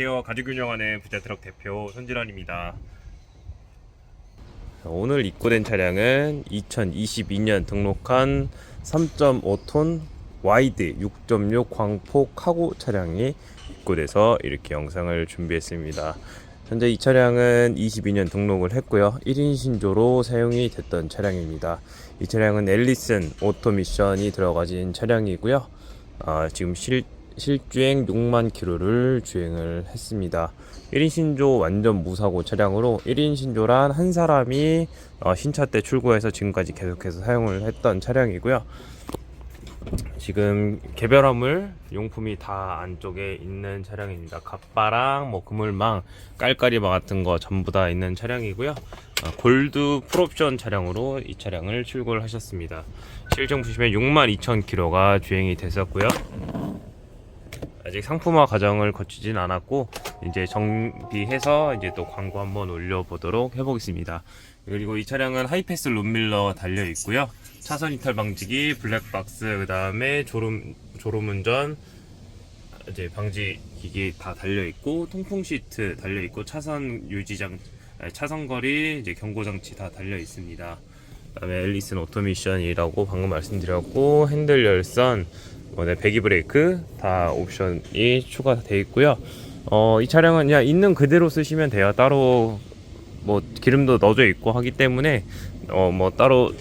안녕하세요. 가족 운영하는 부자 트럭 대표 손진환입니다. 오늘 입고된 차량은 2022년 등록한 3.5톤 와이드 6.6 광폭 카고 차량이 입고돼서 이렇게 영상을 준비했습니다. 현재 이 차량은 22년 등록을 했고요. 1인 신조로 사용이 됐던 차량입니다. 이 차량은 앨리슨 오토미션이 들어가진 차량이고요. 아, 지금 실, 실주행 6만 킬로를 주행을 했습니다. 1인 신조 완전 무사고 차량으로 1인 신조란 한 사람이 어, 신차 때 출고해서 지금까지 계속해서 사용을 했던 차량이고요. 지금 개별 화물 용품이 다 안쪽에 있는 차량입니다. 갑바랑 뭐 그물망, 깔깔이망 같은 거 전부 다 있는 차량이고요. 어, 골드 풀옵션 차량으로 이 차량을 출고를 하셨습니다. 실정 보시면 62,000km가 주행이 됐었고요. 아직 상품화 과정을 거치진 않았고 이제 정비해서 이제 또 광고 한번 올려보도록 해보겠습니다. 그리고 이 차량은 하이패스 룸밀러 달려 있고요. 차선 이탈 방지기, 블랙박스, 그 다음에 졸음 졸음 운전 이제 방지 기기 다 달려 있고 통풍 시트 달려 있고 차선 유지장 아니, 차선 거리 이제 경고 장치 다 달려 있습니다. 그다음에 앨리슨 오토미션이라고 방금 말씀드렸고 핸들 열선, 뭐, 네, 배기 브레이크 다 옵션이 추가되어 있고요. 어, 이 차량은 그냥 있는 그대로 쓰시면 돼요. 따로 뭐 기름도 넣어져 있고 하기 때문에 어, 뭐 따로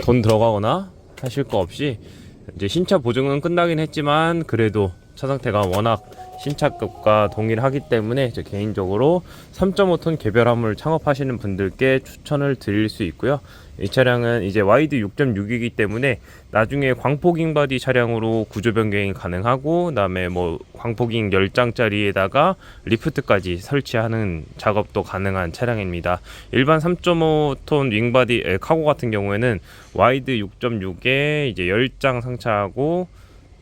돈 들어가거나 하실 거 없이 이제 신차 보증은 끝나긴 했지만 그래도 차 상태가 워낙 신차급과 동일하기 때문에 저 개인적으로 3.5톤 개별 화물 창업하시는 분들께 추천을 드릴 수 있고요. 이 차량은 이제 와이드 6.6이기 때문에 나중에 광폭잉 바디 차량으로 구조 변경이 가능하고 그다음에 뭐 광폭잉 10장짜리에다가 리프트까지 설치하는 작업도 가능한 차량입니다. 일반 3.5톤 윙바디 에, 카고 같은 경우에는 와이드 6.6에 이제 10장 상차하고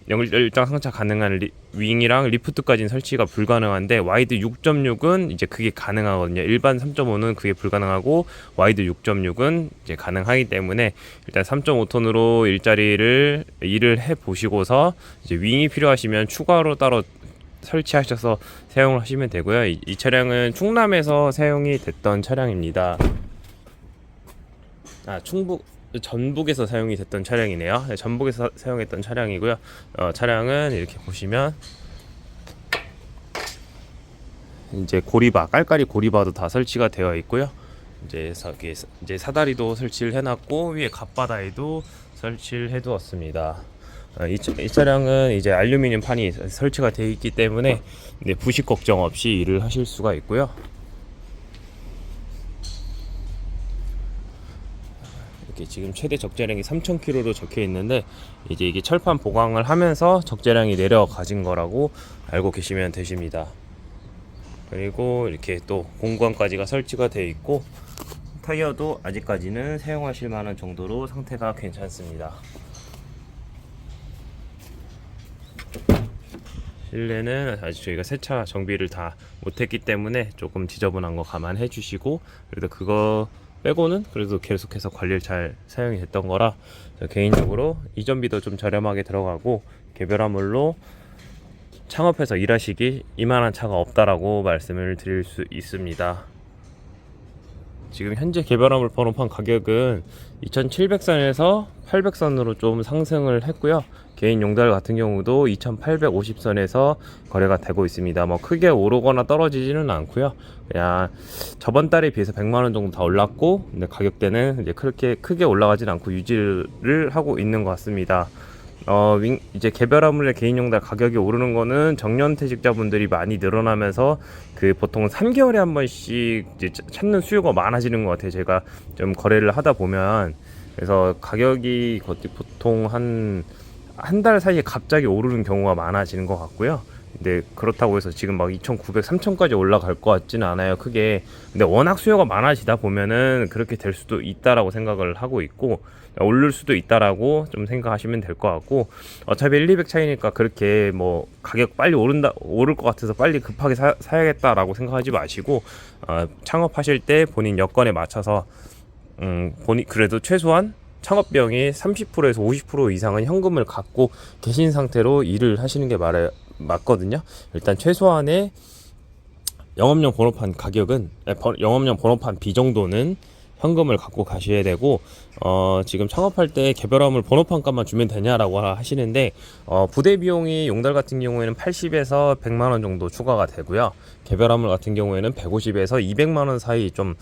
10장 상차 가능한 리, 윙이랑 리프트까지는 설치가 불가능한데 와이드 6.6은 이제 그게 가능하거든요. 일반 3.5는 그게 불가능하고 와이드 6.6은 이제 가능하기 때문에 일단 3.5톤으로 일자리를 일을 해 보시고서 이제 윙이 필요하시면 추가로 따로 설치하셔서 사용을 하시면 되고요. 이, 이 차량은 충남에서 사용이 됐던 차량입니다. 아, 충북 전북에서 사용이 됐던 차량이네요. 네, 전북에서 사- 사용했던 차량이고요. 어, 차량은 이렇게 보시면 이제 고리바, 깔깔이 고리바도 다 설치가 되어 있고요. 이제 사- 이제 사다리도 설치를 해놨고 위에 갓바다에도 설치를 해두었습니다. 어, 이, 차- 이 차량은 이제 알루미늄 판이 설치가 되어 있기 때문에 네, 부식 걱정 없이 일을 하실 수가 있고요. 이렇게 지금 최대 적재량이 3,000kg로 적혀 있는데 이제 이게 철판 보강을 하면서 적재량이 내려가진 거라고 알고 계시면 되십니다. 그리고 이렇게 또 공구함까지가 설치가 되어 있고 타이어도 아직까지는 사용하실 만한 정도로 상태가 괜찮습니다. 실내는 아직 저희가 세차 정비를 다 못했기 때문에 조금 지저분한 거 감안해 주시고 그래도 그거 빼고는 그래도 계속해서 관리를 잘 사용이 됐던 거라 저 개인적으로 이전비도 좀 저렴하게 들어가고 개별 화물로 창업해서 일하시기 이만한 차가 없다라고 말씀을 드릴 수 있습니다. 지금 현재 개별 화물 번호판 가격은 2,700선에서 800선으로 좀 상승을 했고요. 개인 용달 같은 경우도 2,850선에서 거래가 되고 있습니다. 뭐 크게 오르거나 떨어지지는 않고요. 그냥 저번 달에 비해서 100만 원 정도 더 올랐고, 근데 가격대는 이제 그렇게 크게 올라가진 않고 유지를 하고 있는 것 같습니다. 어, 윙- 이제 개별 화물의 개인용달 가격이 오르는 거는 정년퇴직자분들이 많이 늘어나면서 그 보통 3개월에 한 번씩 이제 차- 찾는 수요가 많아지는 것 같아요. 제가 좀 거래를 하다 보면 그래서 가격이 보통 한 한 달 사이에 갑자기 오르는 경우가 많아지는 것 같고요. 근데 그렇다고 해서 지금 막 2,900, 3,000까지 올라갈 것 같지는 않아요. 크게. 근데 워낙 수요가 많아지다 보면은 그렇게 될 수도 있다라고 생각을 하고 있고 오를 수도 있다라고 좀 생각하시면 될 것 같고 어차피 1, 200 차이니까 그렇게 뭐 가격 빨리 오른다 오를 것 같아서 빨리 급하게 사, 사야겠다라고 생각하지 마시고 어, 창업하실 때 본인 여건에 맞춰서 음, 본인 그래도 최소한 창업 비용이 30%에서 50% 이상은 현금을 갖고 계신 상태로 일을 하시는 게 말해, 맞거든요. 일단 최소한의 영업용 번호판 가격은 에, 번- 영업용 번호판 B 정도는 현금을 갖고 가셔야 되고 어, 지금 창업할 때 개별화물 번호판 값만 주면 되냐라고 하- 하시는데 어, 부대 비용이 용달 같은 경우에는 80에서 100만 원 정도 추가가 되고요. 개별화물 같은 경우에는 150에서 200만 원 사이 좀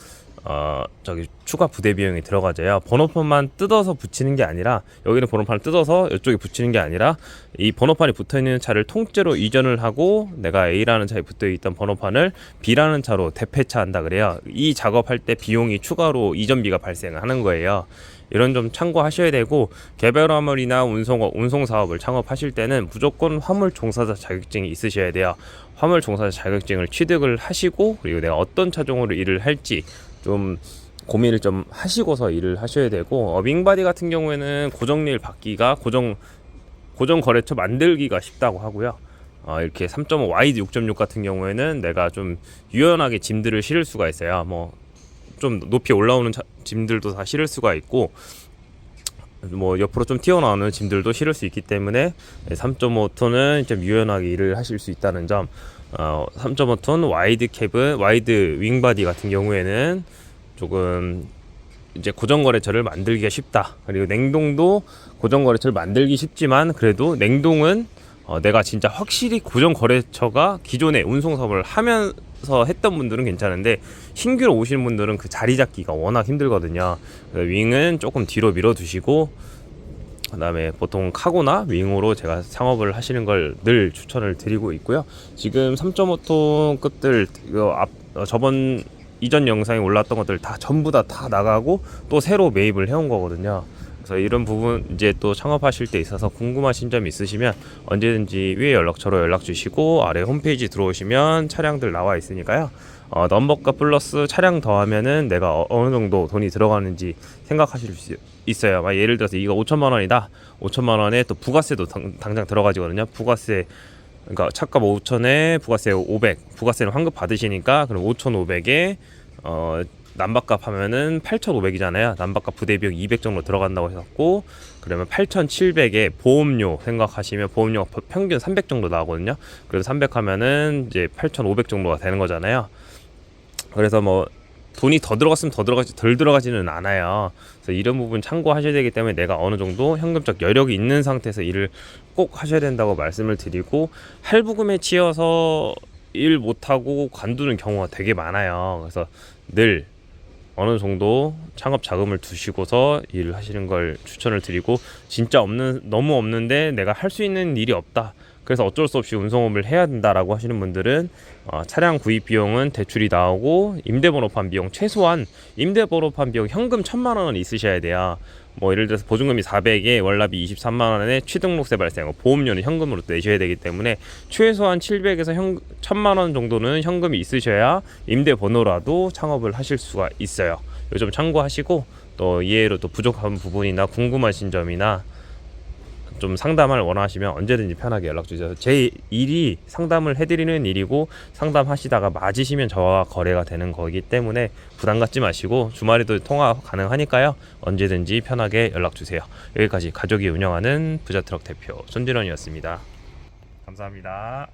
어, 저기 추가 부대 비용이 들어가져요. 번호판만 뜯어서 붙이는 게 아니라 여기는 번호판을 뜯어서 이쪽에 붙이는 게 아니라 이 번호판이 붙어 있는 차를 통째로 이전을 하고 내가 A라는 차에 붙어 있던 번호판을 B라는 차로 대폐차한다 그래요. 이 작업할 때 비용이 추가로 이전비가 발생하는 거예요. 이런 좀 참고하셔야 되고 개별 화물이나 운송 운송 사업을 창업하실 때는 무조건 화물 종사자 자격증이 있으셔야 돼요. 화물 종사자 자격증을 취득을 하시고 그리고 내가 어떤 차종으로 일을 할지 좀 고민을 좀 하시고서 일을 하셔야 되고 어, 윙바디 같은 경우에는 고정일 받기가 고정 고정 거래처 만들기가 쉽다고 하고요. 어, 이렇게 3.5 와이드 6.6 같은 경우에는 내가 좀 유연하게 짐들을 실을 수가 있어요. 뭐 좀 높이 올라오는 차- 짐들도 다 실을 수가 있고 뭐 옆으로 좀 튀어나오는 짐들도 실을 수 있기 때문에 3.5톤은 좀 유연하게 일을 하실 수 있다는 점. 어, 3.5톤 와이드 캡은 와이드 윙바디 같은 경우에는 조금 이제 고정 거래처를 만들기가 쉽다. 그리고 냉동도 고정 거래처를 만들기 쉽지만 그래도 냉동은 어, 내가 진짜 확실히 고정 거래처가 기존에 운송 사업을 하면서 했던 분들은 괜찮은데 신규로 오시는 분들은 그 자리 잡기가 워낙 힘들거든요. 윙은 조금 뒤로 밀어 두시고 그다음에 보통 카고나 윙으로 제가 창업을 하시는 걸 늘 추천을 드리고 있고요. 지금 3.5톤 끝들 앞 어, 저번 이전 영상에 올랐던 것들 다 전부 다 다 나가고 또 새로 매입을 해온 거거든요. 그래서 이런 부분 이제 또 창업하실 때 있어서 궁금하신 점 있으시면 언제든지 위에 연락처로 연락 주시고 아래 홈페이지 들어오시면 차량들 나와 있으니까요. 어, 넘버가 플러스 차량 더하면은 내가 어, 어느 정도 돈이 들어가는지 생각하실 수 있어요. 막 예를 들어서 이거 5천만 원이다. 5천만 원에 또 부가세도 당, 당장 들어가지거든요. 부가세 그러니까 차값 5천에 부가세 500. 부가세는 환급 받으시니까 그럼 5,500에 어 남바값 하면은 8,500이잖아요. 남바값 부대 비용 200 정도 들어간다고 해갖고 그러면 8,700에 보험료 생각하시면 보험료가 평균 300 정도 나오거든요. 그래서 300 하면은 이제 8,500 정도가 되는 거잖아요. 그래서 뭐 돈이 더 들어갔으면 더 들어가지 덜 들어가지는 않아요. 그래서 이런 부분 참고하셔야 되기 때문에 내가 어느 정도 현금적 여력이 있는 상태에서 일을 꼭 하셔야 된다고 말씀을 드리고 할부금에 치여서 일 못하고 관두는 경우가 되게 많아요. 그래서 늘 어느 정도 창업 자금을 두시고서 일을 하시는 걸 추천을 드리고 진짜 없는 너무 없는데 내가 할 수 있는 일이 없다. 그래서 어쩔 수 없이 운송업을 해야 된다라고 하시는 분들은 어, 차량 구입 비용은 대출이 나오고 임대번호판 비용 최소한 임대번호판 비용 현금 천만 원은 있으셔야 돼요. 뭐 예를 들어서 보증금이 400에 월납이 23만 원에 취등록세 발생, 보험료는 현금으로 내셔야 되기 때문에 최소한 700에서 현, 1000만 원 정도는 현금이 있으셔야 임대 번호라도 창업을 하실 수가 있어요. 요즘 참고하시고 또 이해로 또 부족한 부분이나 궁금하신 점이나 좀 상담을 원하시면 언제든지 편하게 연락 주세요. 제 일이 상담을 해드리는 일이고 상담하시다가 맞으시면 저와 거래가 되는 거기 때문에 부담 갖지 마시고 주말에도 통화 가능하니까요. 언제든지 편하게 연락 주세요. 여기까지 가족이 운영하는 부자트럭 대표 손진원이었습니다. 감사합니다.